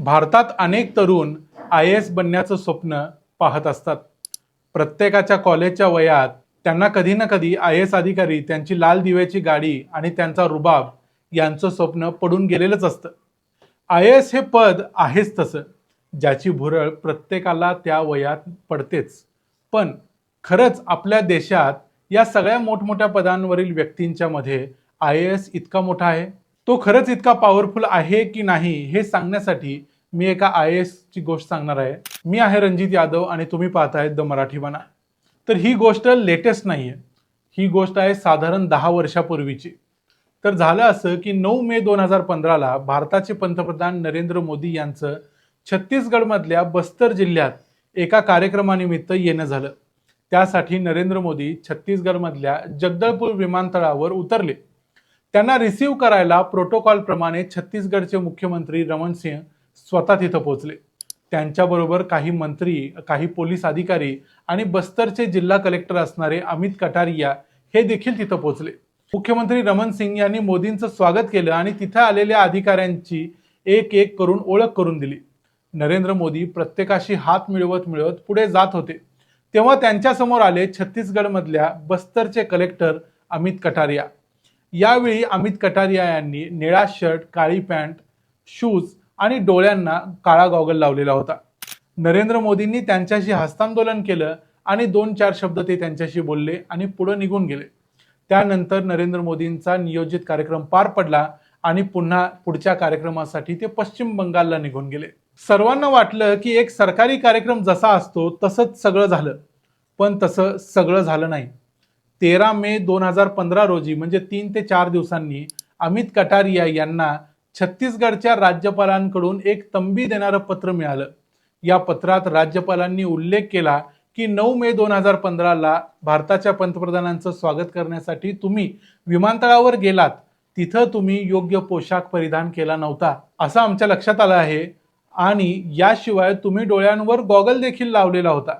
भारतात अनेक तरुण आय एस बनण्याचं स्वप्न पाहत असतात. प्रत्येकाच्या कॉलेजच्या वयात त्यांना कधी ना कधी आय एस अधिकारी त्यांची लाल दिव्याची गाडी आणि त्यांचा रुबाब यांचं स्वप्न पडून गेलेलंच असतं. आय एस हे पद आहेच तसं ज्याची भुरळ प्रत्येकाला त्या वयात पडतेच. पण खरंच आपल्या देशात या सगळ्या मोठमोठ्या पदांवरील व्यक्तींच्या मध्ये आय एस इतका मोठा आहे? तो खरंच इतका पॉवरफुल आहे की नाही हे सांगण्यासाठी मी एका आय एसची गोष्ट सांगणार आहे. मी आहे रणजित यादव आणि तुम्ही पाहताय द मराठी बना. तर ही गोष्ट लेटेस्ट नाही आहे ही गोष्ट आहे साधारण दहा वर्षापूर्वीची. तर झालं असं की नऊ मे दोन हजार पंधराला भारताचे पंतप्रधान नरेंद्र मोदी यांचं छत्तीसगडमधल्या बस्तर जिल्ह्यात एका कार्यक्रमानिमित्त येणं झालं. त्यासाठी नरेंद्र मोदी छत्तीसगडमधल्या जगदळपूर विमानतळावर उतरले. त्यांना रिसीव्ह करायला प्रोटोकॉल प्रमाणे छत्तीसगडचे मुख्यमंत्री रमण सिंह स्वतः तिथं पोहोचले. त्यांच्याबरोबर काही मंत्री काही पोलीस अधिकारी आणि बस्तरचे जिल्हा कलेक्टर असणारे अमित कटारिया हे देखील तिथं पोहोचले. मुख्यमंत्री रमन सिंग यांनी मोदींचं स्वागत केलं आणि तिथं आलेल्या अधिकाऱ्यांची एक एक करून ओळख करून दिली. नरेंद्र मोदी प्रत्येकाशी हात मिळवत मिळवत पुढे जात होते. तेव्हा त्यांच्यासमोर आले छत्तीसगडमधल्या बस्तरचे कलेक्टर अमित कटारिया. यावेळी अमित कटारिया यांनी निळा शर्ट काळी पॅन्ट शूज आणि डोळ्यांना काळा गॉगल लावलेला होता. नरेंद्र मोदींनी त्यांच्याशी हस्तांदोलन केलं आणि दोन चार शब्द ते त्यांच्याशी बोलले आणि पुढे निघून गेले. त्यानंतर नरेंद्र मोदींचा नियोजित कार्यक्रम पार पडला आणि पुन्हा पुढच्या कार्यक्रमासाठी ते पश्चिम बंगालला निघून गेले. सर्वांना वाटलं की एक सरकारी कार्यक्रम जसा असतो तसंच सगळं झालं. पण तसं सगळं झालं नाही. तेरा मे दोन हजार पंधरा रोजी म्हणजे तीन ते चार दिवसांनी अमित कटारिया यांना छत्तीसगडच्या राज्यपालांकडून एक तंबी देणारं पत्र मिळालं. या पत्रात राज्यपालांनी उल्लेख केला की नऊ मे दोन हजार पंधराला भारताच्या पंतप्रधानांचं स्वागत करण्यासाठी तुम्ही विमानतळावर गेलात. तिथं तुम्ही योग्य पोशाख परिधान केला नव्हता. असं आमच्या लक्षात आलं आहे. आणि याशिवाय तुम्ही डोळ्यांवर गॉगल देखील लावलेला होता.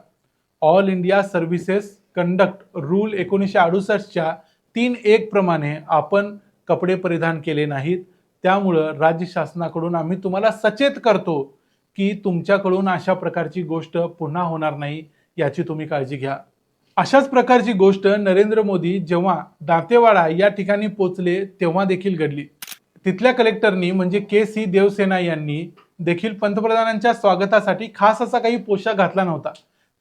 All India services conduct rule एकोणीसशे अडुसष्टच्या तीन एक प्रमाणे आपण कपडे परिधान केले नाहीत. त्यामुळं राज्य शासनाकडून आम्ही तुम्हाला सचेत करतो की तुमच्याकडून अशा प्रकारची गोष्ट पुन्हा होणार नाही याची तुम्ही काळजी घ्या. अशाच प्रकारची गोष्ट नरेंद्र मोदी जेव्हा दांतेवाडा या ठिकाणी पोचले तेव्हा देखील घडली. तिथल्या कलेक्टरनी म्हणजे के सी देवसेना यांनी देखील पंतप्रधानांच्या स्वागतासाठी खास असा काही पोशाख घातला नव्हता.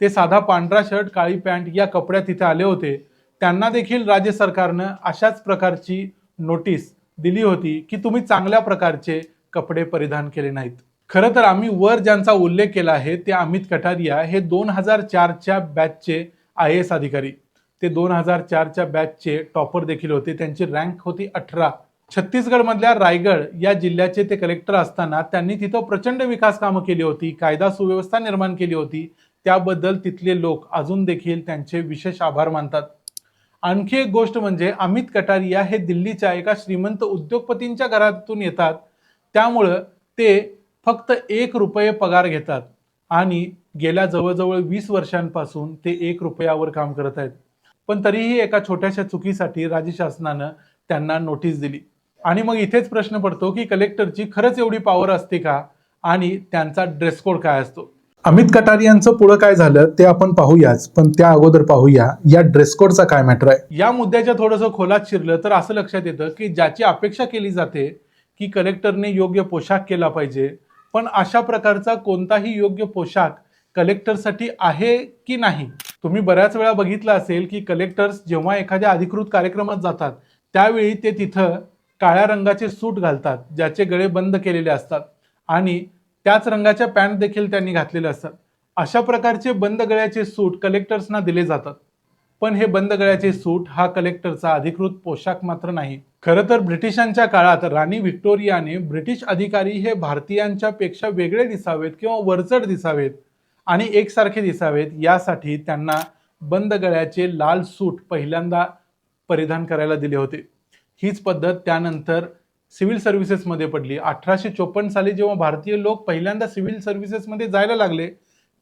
ते साधा पांढरा शर्ट काळी पॅन्ट या कपड्यात तिथे आले होते. त्यांना देखील राज्य सरकारनं अशाच प्रकारची नोटीस दिली होती की तुम्ही चांगल्या प्रकारचे कपडे परिधान केले नाहीत. खरं तर आम्ही वर ज्यांचा उल्लेख केला आहे ते अमित कटारिया हे दोन हजार चारच्या बॅचचे आय एस अधिकारी. ते दोन हजार चारच्या बॅचचे टॉपर देखील होते. त्यांची रँक होती अठरा. छत्तीसगडमधल्या रायगड या जिल्ह्याचे ते कलेक्टर असताना त्यांनी तिथं प्रचंड विकास कामं केली होती कायदा सुव्यवस्था निर्माण केली होती. त्याबद्दल तिथले लोक अजून देखील त्यांचे विशेष आभार मानतात. आणखी एक गोष्ट म्हणजे अमित कटारिया हे दिल्लीच्या एका श्रीमंत उद्योगपतींच्या घरातून येतात. त्यामुळं ते फक्त एक रुपये पगार घेतात आणि गेल्या जवळजवळ वीस वर्षांपासून ते एक रुपयावर काम करत आहेत. पण तरीही एका छोट्याशा चुकीसाठी राज्य शासनानं त्यांना नोटीस दिली. आणि मग इथेच प्रश्न पडतो की कलेक्टरची खरंच एवढी पॉवर असते का? आणि त्यांचा ड्रेस कोड काय असतो? अमित कटारियांचं पुढं काय झालं ते आपण पाहूयाच पण त्या अगोदर पाहूया. या ड्रेस कोडचा काय मॅटर आहे? या मुद्द्याच्या थोडंसं खोलात शिरलं तर असं लक्षात येतं की ज्याची अपेक्षा केली जाते की कलेक्टरने योग्य पोशाख केला पाहिजे पण अशा प्रकारचा कोणताही योग्य पोशाख कलेक्टरसाठी आहे की नाही? तुम्ही बऱ्याच वेळा बघितलं असेल की कलेक्टर्स जेव्हा एखाद्या अधिकृत कार्यक्रमात जातात त्यावेळी ते तिथं काळ्या रंगाचे सूट घालतात ज्याचे गळे बंद केलेले असतात. आणि त्याच रंगाच्या पॅन्ट देखील त्यांनी घातलेल्या असतात. अशा प्रकारचे बंद गळ्याचे सूट कलेक्टर्सना दिले जातात. पण हे बंद गळ्याचे सूट हा कलेक्टरचा अधिकृत पोशाख मात्र नाही. खरं तर ब्रिटिशांच्या काळात राणी व्हिक्टोरियाने ब्रिटिश अधिकारी हे भारतीयांच्या पेक्षा वेगळे दिसावेत किंवा वरचढ दिसावेत आणि एकसारखे दिसावेत यासाठी त्यांना बंद गळ्याचे लाल सूट पहिल्यांदा परिधान करायला दिले होते. हीच पद्धत त्यानंतर सिव्हिल सर्व्हिसेसमध्ये पडली. अठराशे चोपन्न साली जेव्हा भारतीय लोक पहिल्यांदा सिव्हिल सर्व्हिसेसमध्ये जायला लागले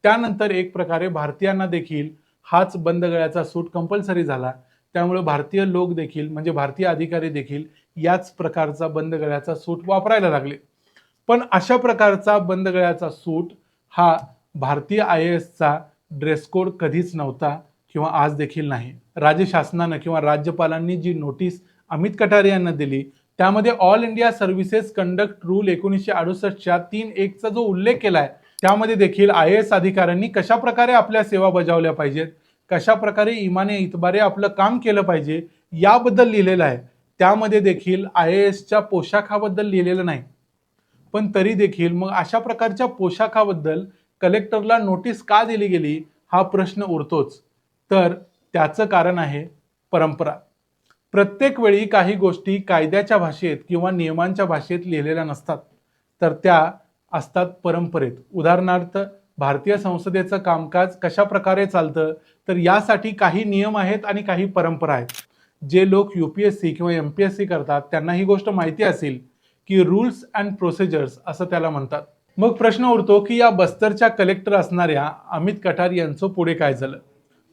त्यानंतर एक प्रकारे भारतीयांना देखील हाच बंद गळ्याचा सूट कंपल्सरी झाला. त्यामुळे भारतीय लोक देखील म्हणजे भारतीय अधिकारी देखील याच प्रकारचा बंद गळ्याचा सूट वापरायला लागले. पण अशा प्रकारचा बंद गळ्याचा सूट हा भारतीय आय एसचा ड्रेस कोड कधीच नव्हता किंवा आज देखील नाही. राज्य शासनानं किंवा राज्यपालांनी जी नोटीस अमित कटारे यांना दिली त्यामध्ये All India services conduct rule एकोणीसशे अडुसष्टच्या तीन एकचा जो उल्लेख केला आहे त्यामध्ये देखील आय एस अधिकाऱ्यांनी कशा प्रकारे आपल्या सेवा बजावल्या पाहिजेत कशा प्रकारे इमाने इतबारे आपलं काम केलं पाहिजे याबद्दल लिहिलेलं आहे. त्यामध्ये देखील आय ए एसच्या पोशाखाबद्दल लिहिलेलं नाही. पण तरी देखील मग अशा प्रकारच्या पोशाखाबद्दल कलेक्टरला नोटीस का दिली गेली हा प्रश्न उरतोच. तर त्याचं कारण आहे परंपरा. प्रत्येक वेळी काही गोष्टी कायद्याच्या भाषेत किंवा नियमांच्या भाषेत लिहिलेल्या नसतात. तर त्या असतात परंपरेत. उदाहरणार्थ भारतीय संसदेचं कामकाज कशा प्रकारे चालतं तर यासाठी काही नियम आहेत आणि काही परंपरा आहेत. जे लोक यू पी एस सी किंवा एम पी एस सी करतात त्यांना ही गोष्ट माहिती असेल की रूल्स अँड प्रोसिजर्स असं त्याला म्हणतात. मग प्रश्न उरतो की या बस्तरच्या कलेक्टर असणाऱ्या अमित कटार यांचं पुढे काय झालं?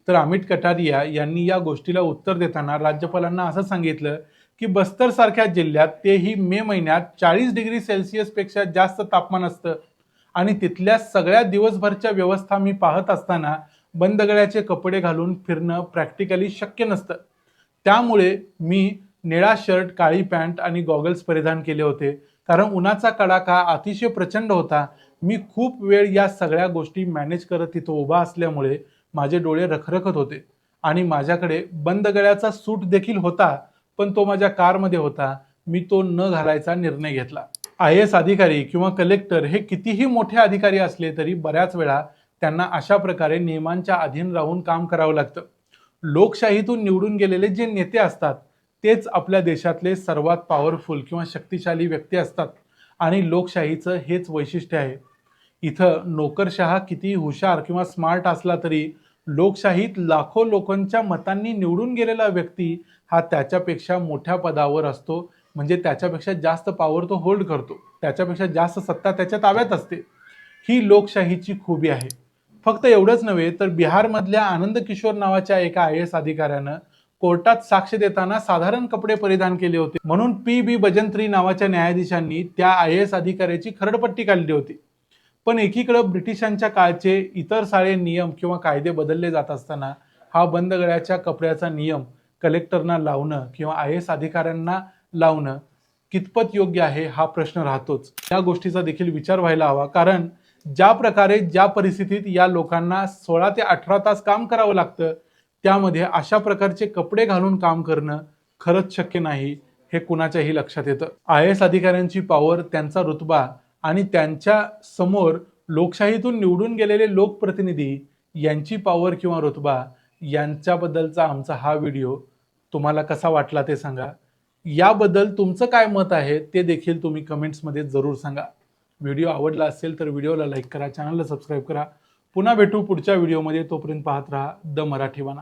तर अमित कटारिया यांनी या गोष्टीला उत्तर देताना राज्यपालांना असं सांगितलं की बस्तर सारख्या जिल्ह्यात तेही मे महिन्यात चाळीस डिग्री सेल्सिअसपेक्षा जास्त तापमान असतं. आणि तिथल्या सगळ्या दिवसभरच्या व्यवस्था मी पाहत असताना बंदगड्याचे कपडे घालून फिरणं प्रॅक्टिकली शक्य नसतं. त्यामुळे मी निळा शर्ट काळी पॅन्ट आणि गॉगल्स परिधान केले होते. कारण उन्हाचा कडाका अतिशय प्रचंड होता. मी खूप वेळ या सगळ्या गोष्टी मॅनेज करत तिथं उभा असल्यामुळे माझे डोळे रखरखत होते आणि माझ्याकडे बंद गळ्याचा सूट देखील होता पण तो माझ्या कारमध्ये होता. मी तो न घालायचा निर्णय घेतला. आय एस अधिकारी किंवा कलेक्टर हे कितीही मोठे अधिकारी असले तरी बऱ्याच वेळा त्यांना अशा प्रकारे नियमांच्या अधीन राहून काम करावं लागतं. लोकशाहीतून निवडून गेलेले जे नेते असतात तेच आपल्या देशातले सर्वात पॉवरफुल किंवा शक्तिशाली व्यक्ती असतात आणि लोकशाहीचं हेच वैशिष्ट्य आहे. इथं नोकरशहा किती हुशार किंवा स्मार्ट असला तरी लोकशाहीत लाखो लोकांच्या मतांनी निवडून गेलेला व्यक्ती हा त्याच्यापेक्षा मोठ्या पदावर असतो. म्हणजे त्याच्यापेक्षा जास्त पॉवर तो होल्ड करतो. त्याच्यापेक्षा जास्त सत्ता त्याच्या ताब्यात असते. ही लोकशाहीची खूबी आहे. फक्त एवढंच नव्हे तर बिहारमधल्या आनंद किशोर नावाच्या एका आय एस अधिकाऱ्यानं कोर्टात साक्ष देताना साधारण कपडे परिधान केले होते. म्हणून पी बी बजंत्री नावाच्या न्यायाधीशांनी त्या आय एस अधिकाऱ्याची खरडपट्टी काढली होती. पण एकीकडं ब्रिटिशांच्या काळचे इतर सारे नियम किंवा कायदे बदलले जात असताना हा बंद गळ्याच्या कपड्याचा नियम कलेक्टरना लावणं किंवा आय एस अधिकाऱ्यांना लावणं कितपत योग्य आहे हा प्रश्न राहतोच. या गोष्टीचा देखील विचार व्हायला हवा. कारण ज्या प्रकारे ज्या परिस्थितीत या लोकांना सोळा ते अठरा तास काम करावं लागतं त्यामध्ये अशा प्रकारचे कपडे घालून काम करणं खरंच शक्य नाही हे कुणाच्याही लक्षात येतं. आय एस अधिकाऱ्यांची पॉवर त्यांचा रुतबा आणि त्यांच्यासमोर लोकशाहीतून निवडून गेलेले लोकप्रतिनिधी यांची पॉवर किंवा रुतबा यांच्याबद्दलचा आमचा हा व्हिडिओ तुम्हाला कसा वाटला ते सांगा. याबद्दल तुमचं काय मत आहे ते देखील तुम्ही कमेंट्समध्ये जरूर सांगा. व्हिडिओ आवडला असेल तर व्हिडिओला लाईक करा चॅनलला सबस्क्राईब करा. पुन्हा भेटू पुढच्या व्हिडिओमध्ये तोपर्यंत पाहत राहा द मराठीवाना